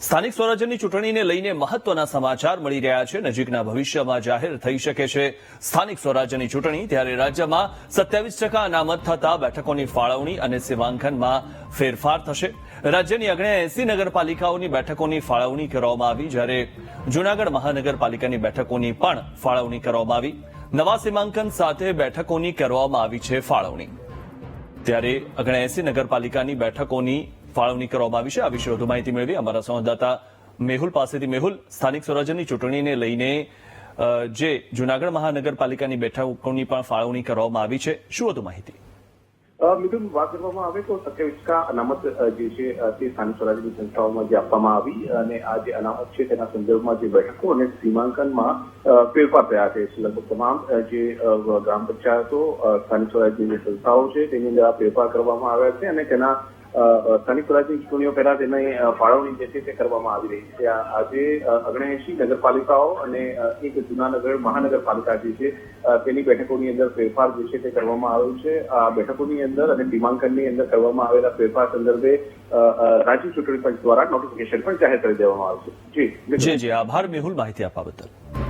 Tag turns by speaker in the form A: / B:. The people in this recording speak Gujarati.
A: સ્થાનિક સ્વરાજ્યની ચૂંટણીને લઈને મહત્વના સમાચાર મળી રહ્યા છે. નજીકના ભવિષ્યમાં જાહેર થઈ શકે છે સ્થાનિક સ્વરાજ્યની ચૂંટણી. ત્યારે રાજ્યમાં સત્યાવીસ ટકા અનામત થતા બેઠકોની ફાળવણી અને સીમાંકનમાં ફેરફાર થશે. રાજ્યની અગણ્યા એસી નગરપાલિકાઓની બેઠકોની ફાળવણી કરવામાં આવી, જ્યારે જૂનાગઢ મહાનગરપાલિકાની બેઠકોની પણ ફાળવણી કરવામાં આવી. નવા સીમાંકન સાથે બેઠકોની કરવામાં આવી છે ફાળવણી. ત્યારે અગણ્યા એસી નગરપાલિકાની બેઠકોની ફાળવણી કરવામાં આવી છે. આ વિશે વધુ માહિતી મેળવી અમારા સંવાદદાતા મેહુલ પાસેથી. મેહુલ, સ્થાનિક સ્વરાજ્યની ચૂંટણીને લઈને જે જુનાગઢ મહાનગરપાલિકાની બેઠકોની પણ ફાળવણી કરવામાં આવી છે. શું વધુ માહિતી?
B: મિથુન, વાત કરવામાં આવે તો સત્યાવીસકા અનામત જે છે તે સ્થાનિક સ્વરાજ્યની સંસ્થાઓમાં જે આપવામાં આવી અને આ જે અનામત છે તેના સંદર્ભમાં જે બેઠકો અને સીમાંકનમાં ફેરફાર થયા છે. લગભગ તમામ જે ગ્રામ પંચાયતો સ્થાનિક સ્વરાજ્યની જે સંસ્થાઓ છે તેની અંદર ફેરફાર કરવામાં આવ્યા છે અને તેના સ્થાનિક સ્વરાજની ચૂંટણીઓ પહેલા તેને ફાળવણી જે છે તે કરવામાં આવી રહી છે. આજે અગણેશી નગરપાલિકાઓ અને એક જૂનાનગર મહાનગરપાલિકા જે છે તેની બેઠકોની અંદર ફેરફાર જે છે તે કરવામાં આવ્યો છે. આ બેઠકોની અંદર અને સીમાંકનની અંદર કરવામાં આવેલા ફેરફાર સંદર્ભે રાજ્ય ચૂંટણી પંચ દ્વારા નોટિફિકેશન પણ જાહેર કરી દેવામાં આવ્યું છે.
A: જી જી, આભાર. મેહુલ, માહિતી આપવા બદલ.